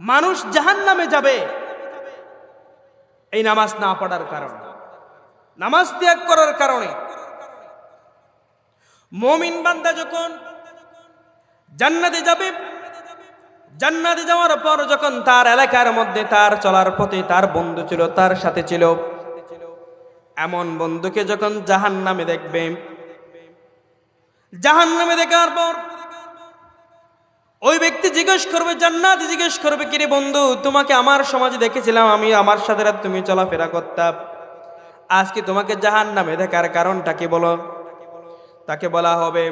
মানুষ জাহান নামে যাবে। এই নামাজ না পড়ার কারণে। নামাজ ত্যাগ করার কারণে। মমিন বান্দা যখন জান্নাতে যাবে, জান্নাতে যাওয়ার পর যখন তার এলাকার মধ্যে তার চলার পথে তার বন্ধু ছিল, তার সাথে ছিল। এমন বন্ধুকে যখন জাহান নামে দেখবে জাহান নামে দেখার পর ওই ব্যক্তি জিজ্ঞেস করবে, জান্নাত জিজ্ঞেস করবে, কিরে বন্ধু, তোমাকে আমার সমাজে দেখেছিলাম, আমি আমার সাথে রাত তুমি চলাফেরা করতাম আজকে তোমাকে জাহান নামে দেখার কারণটা কি বলো? তাকে বলা হবে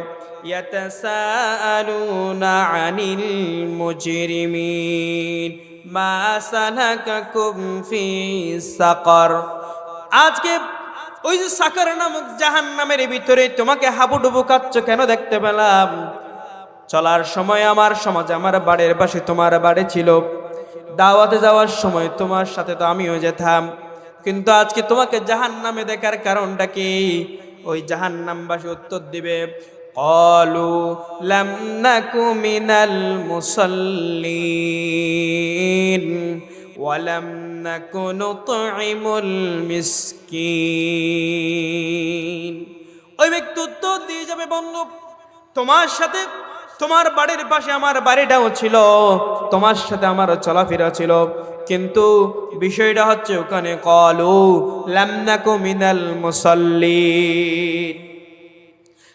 আজকে ওই যে সাকার নামক জাহান্নামের ভিতরে তোমাকে হাবুডুবু কাচ্ছ কেন দেখতে পেলাম? চলার সময় আমার সমাজে আমার বাড়ির পাশে তোমার বাড়ি ছিল। দাওয়াতে যাওয়ার সময় তোমার সাথে তো আমিও যেতাম। কিন্তু আজকে তোমাকে জাহান নামে দেখার কারণটা কি? ওই জাহান নামবাসী উত্তর দিবে, কলু লাম নাকু মিনাল মুসল্লিন ওয়ালাম নাকু নুতইমুল ওই ব্যক্তি উত্তর দিয়ে যাবে, বন্ধু, তোমার সাথে তোমার বাড়ির পাশে আমার বাড়িটাও ছিল, তোমার সাথে আমার চলাফেরা ছিল। কিন্তু বিষয়টা হচ্ছে ওখানে কলু লামনাকু মিনাল মুসাল্লিন।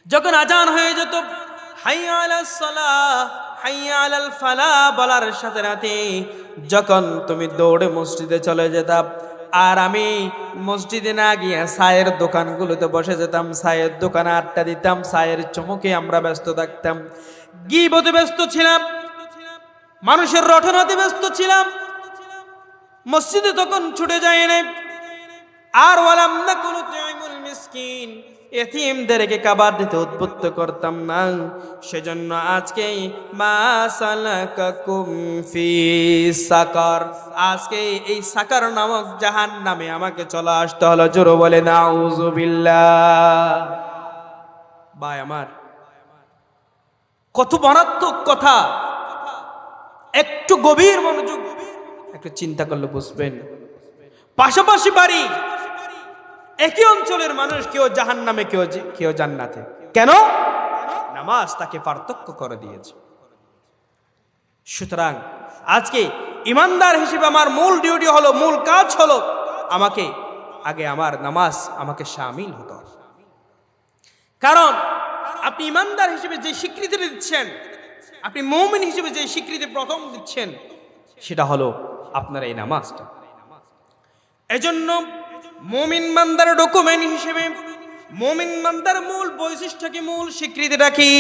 যখন আজান হয়ে যেত, হাইয়া আলাস সালাহ, হাইয়া আলাল ফালা বলার সাথে রাতে যখন তুমি দৌড়ে মসজিদে চলে যেতাম আর আমি মসজিদে না গিয়ে সায়ের দোকানগুলোতে বসে যেতাম সায়ের দোকানে আড্ডা দিতাম সায়ের চমকে আমরা ব্যস্ত থাকতাম। গিবতে ব্যস্ত ছিলাম, মানুষের রটনাতে ব্যস্ত ছিলাম। মসজিদে তখন ছুটে যায় নাই। আর ওয়ালাম না কোনো মিসকিন, এতিমদেরকে কাবার দিতে উদ্বুদ্ধ করতাম না। সেজন্য আজকে মা সালাকাকুম ফি সাকার। আজকে এই সাকার নামক জাহান নামে আমাকে চলে আসতে হলো। জোরো বলে নাউজুবিল্লাহ ভাই আমার, কত মারাত্মক কথা। একটু গভীর মনোযোগ, একটু চিন্তা করলে বুঝবেন। পাশাপাশি বাড়ি একই অঞ্চলের মানুষ কেউ জাহান নামে কেউ কেউ জান্নাতে। কেন? নামাজ তাকে পার্থক্য করে দিয়েছে। সুতরাং আজকে ইমানদার হিসেবে আমার মূল ডিউটি হলো, মূল কাজ হলো আমাকে, আগে আমার নামাজ আমাকে সামিল হতে কারণ আপনি ইমানদার হিসেবে যে স্বীকৃতি দিচ্ছেন, আপনি মৌমিন হিসেবে যে স্বীকৃতি প্রথম দিচ্ছেন, সেটা হলো আপনার এই নামাজটা। এজন্য মমিন মান্দার ডকুমেন্ট হিসেবে মোমিন মান্দার মূল বৈশিষ্ট্যকে মূল স্বীকৃতি রাখি